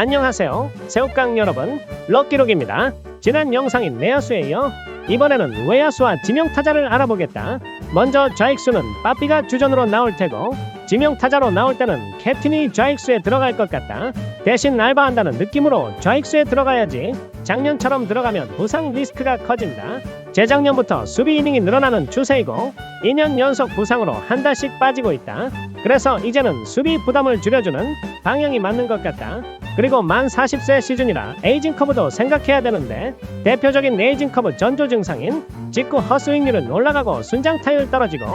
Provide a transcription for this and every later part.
안녕하세요. 새우깡 여러분, 럭키록입니다. 지난 영상인 내야수에 이어 이번에는 외야수와 지명타자를 알아보겠다. 먼저 좌익수는 빠삐가 주전으로 나올 테고 지명타자로 나올 때는 캡틴이 좌익수에 들어갈 것 같다. 대신 알바한다는 느낌으로 좌익수에 들어가야지. 작년처럼 들어가면 부상 리스크가 커진다. 재작년부터 수비 이닝이 늘어나는 추세이고 2년 연속 부상으로 한 달씩 빠지고 있다. 그래서 이제는 수비 부담을 줄여주는 방향이 맞는 것 같다. 그리고 만 40세 시즌이라 에이징 커브도 생각해야 되는데 대표적인 에이징 커브 전조 증상인 직구 허스윙률은 올라가고 순장 타율 떨어지고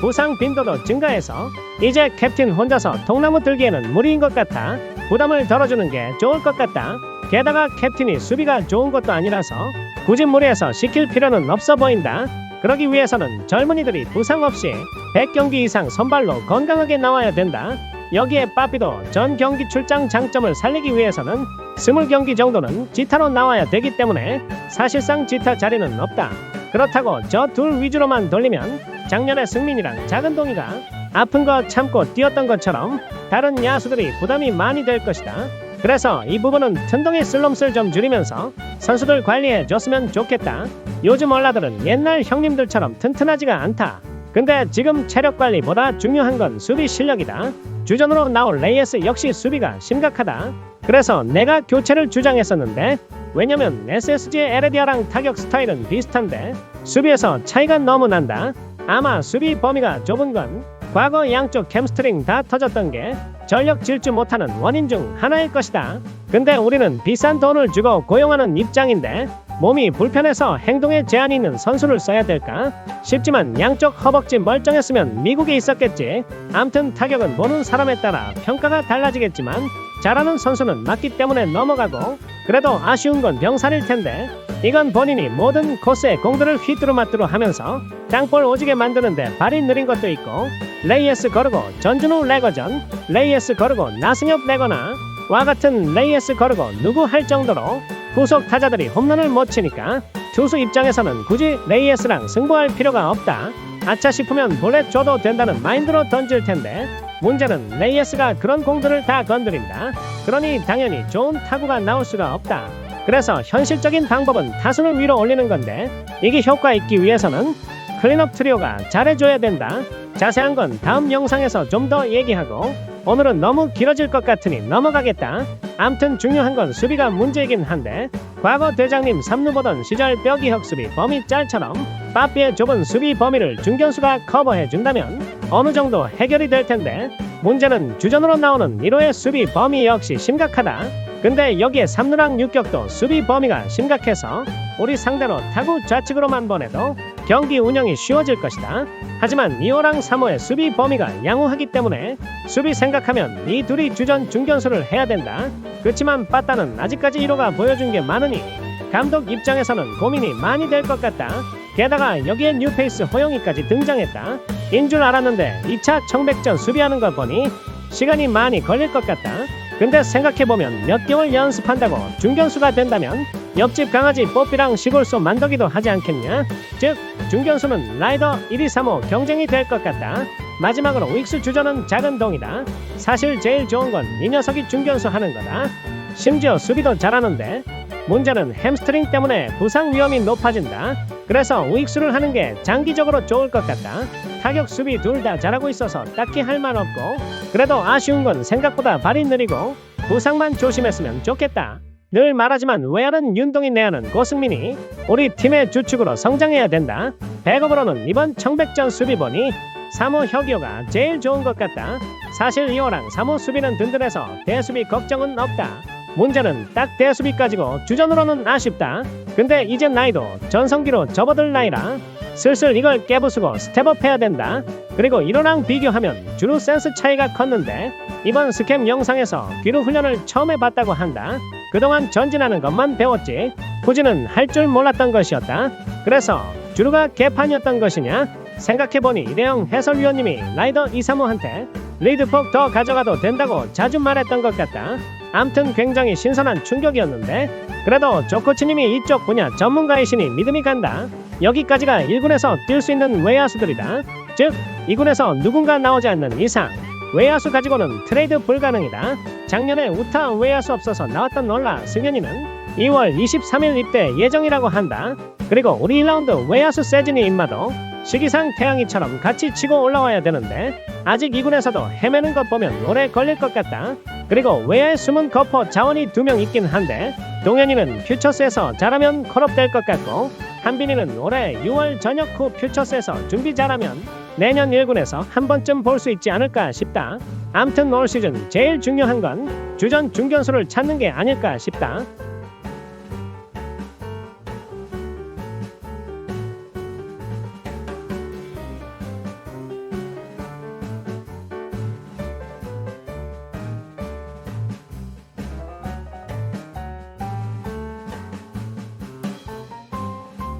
부상 빈도도 증가해서 이제 캡틴 혼자서 통나무 들기에는 무리인 것 같아 부담을 덜어주는 게 좋을 것 같다. 게다가 캡틴이 수비가 좋은 것도 아니라서 굳이 무리해서 시킬 필요는 없어 보인다. 그러기 위해서는 젊은이들이 부상 없이 100경기 이상 선발로 건강하게 나와야 된다. 여기에 빠삐도 전 경기 출장 장점을 살리기 위해서는 20경기 정도는 지타로 나와야 되기 때문에 사실상 지타 자리는 없다. 그렇다고 저 둘 위주로만 돌리면 작년에 승민이랑 작은 동이가 아픈 거 참고 뛰었던 것처럼 다른 야수들이 부담이 많이 될 것이다. 그래서 이 부분은 튼덩이 슬럼스를 좀 줄이면서 선수들 관리해 줬으면 좋겠다. 요즘 얼라들은 옛날 형님들처럼 튼튼하지가 않다. 근데 지금 체력 관리보다 중요한 건 수비 실력이다. 주전으로 나올 레이에스 역시 수비가 심각하다. 그래서 내가 교체를 주장했었는데 왜냐면 SSG의 에레디아랑 타격 스타일은 비슷한데 수비에서 차이가 너무 난다. 아마 수비 범위가 좁은 건 과거 양쪽 캠스트링 다 터졌던 게 전력 질주 못하는 원인 중 하나일 것이다. 근데 우리는 비싼 돈을 주고 고용하는 입장인데 몸이 불편해서 행동에 제한이 있는 선수를 써야 될까 싶지만 양쪽 허벅지 멀쩡했으면 미국에 있었겠지. 암튼 타격은 보는 사람에 따라 평가가 달라지겠지만 잘하는 선수는 맞기 때문에 넘어가고 그래도 아쉬운 건 병살일 텐데 이건 본인이 모든 코스의 공들을 휘뚜루마뚜루 하면서 땅볼 오지게 만드는데 발이 느린 것도 있고 레이에스 거르고 전준우 레거전 레이에스 거르고 나승엽 레거나 와 같은 레이에스 거르고 누구 할 정도로 후속 타자들이 홈런을 못 치니까 투수 입장에서는 굳이 레이에스랑 승부할 필요가 없다. 아차 싶으면 볼넷 줘도 된다는 마인드로 던질 텐데 문제는 레이에스가 그런 공들을 다 건드린다. 그러니 당연히 좋은 타구가 나올 수가 없다. 그래서 현실적인 방법은 타순을 위로 올리는 건데 이게 효과 있기 위해서는 클린업 트리오가 잘해줘야 된다. 자세한 건 다음 영상에서 좀 더 얘기하고 오늘은 너무 길어질 것 같으니 넘어가겠다. 암튼 중요한 건 수비가 문제이긴 한데 과거 대장님 삼루 보던 시절 뼈기혁 수비 범위 짤처럼 빠삐의 좁은 수비 범위를 중견수가 커버해 준다면 어느 정도 해결이 될 텐데 문제는 주전으로 나오는 1호의 수비 범위 역시 심각하다. 근데 여기에 삼루랑 육격도 수비 범위가 심각해서 우리 상대로 타구 좌측으로만 보내도 경기 운영이 쉬워질 것이다. 하지만 2호랑 3호의 수비 범위가 양호하기 때문에 수비 생각하면 이 둘이 주전 중견수를 해야 된다. 그렇지만 빠따는 아직까지 1호가 보여준 게 많으니 감독 입장에서는 고민이 많이 될 것 같다. 게다가 여기에 뉴페이스 호영이까지 등장했다. 인 줄 알았는데 2차 청백전 수비하는 걸 보니 시간이 많이 걸릴 것 같다. 근데 생각해보면 몇 개월 연습한다고 중견수가 된다면 옆집 강아지 뽀삐랑 시골소 만더기도 하지 않겠냐? 즉 중견수는 라이더 1, 2, 3호 경쟁이 될 것 같다. 마지막으로 윅스 주전은 작은 동이다. 사실 제일 좋은 건 이 녀석이 중견수 하는 거다. 심지어 수비도 잘하는데 문제는 햄스트링 때문에 부상 위험이 높아진다. 그래서 우익수를 하는 게 장기적으로 좋을 것 같다. 타격 수비 둘 다 잘하고 있어서 딱히 할 말 없고 그래도 아쉬운 건 생각보다 발이 느리고 부상만 조심했으면 좋겠다. 늘 말하지만 외야는 윤동이 내야는 고승민이 우리 팀의 주축으로 성장해야 된다. 백업으로는 이번 청백전 수비보니 3호 혁이호가 제일 좋은 것 같다. 사실 2호랑 3호 수비는 든든해서 대수비 걱정은 없다. 문제는 딱 대수비까지고 주전으로는 아쉽다. 근데 이제 나이도 전성기로 접어들 나이라 슬슬 이걸 깨부수고 스텝업 해야 된다. 그리고 1호랑 비교하면 주루 센스 차이가 컸는데 이번 스캠 영상에서 귀루 훈련을 처음 해봤다고 한다. 그동안 전진하는 것만 배웠지 후진은 할 줄 몰랐던 것이었다. 그래서 주루가 개판이었던 것이냐? 생각해보니 이대영 해설위원님이 라이더 235한테 리드폭 더 가져가도 된다고 자주 말했던 것 같다. 암튼 굉장히 신선한 충격이었는데 그래도 조코치님이 이쪽 분야 전문가이시니 믿음이 간다. 여기까지가 1군에서 뛸 수 있는 외야수들이다. 즉 2군에서 누군가 나오지 않는 이상 외야수 가지고는 트레이드 불가능이다. 작년에 우타 외야수 없어서 나왔던 놀라 승현이는 2월 23일 입대 예정이라고 한다. 그리고 우리 1라운드 외야수 세진이 임마도 시기상 태양이처럼 같이 치고 올라와야 되는데 아직 2군에서도 헤매는 것 보면 오래 걸릴 것 같다. 그리고 외야의 숨은 거포 자원이 두 명 있긴 한데 동현이는 퓨처스에서 잘하면 콜업될 것 같고 한빈이는 올해 6월 전역 후 퓨처스에서 준비 잘하면 내년 1군에서 한 번쯤 볼 수 있지 않을까 싶다. 암튼 올 시즌 제일 중요한 건 주전 중견수를 찾는 게 아닐까 싶다.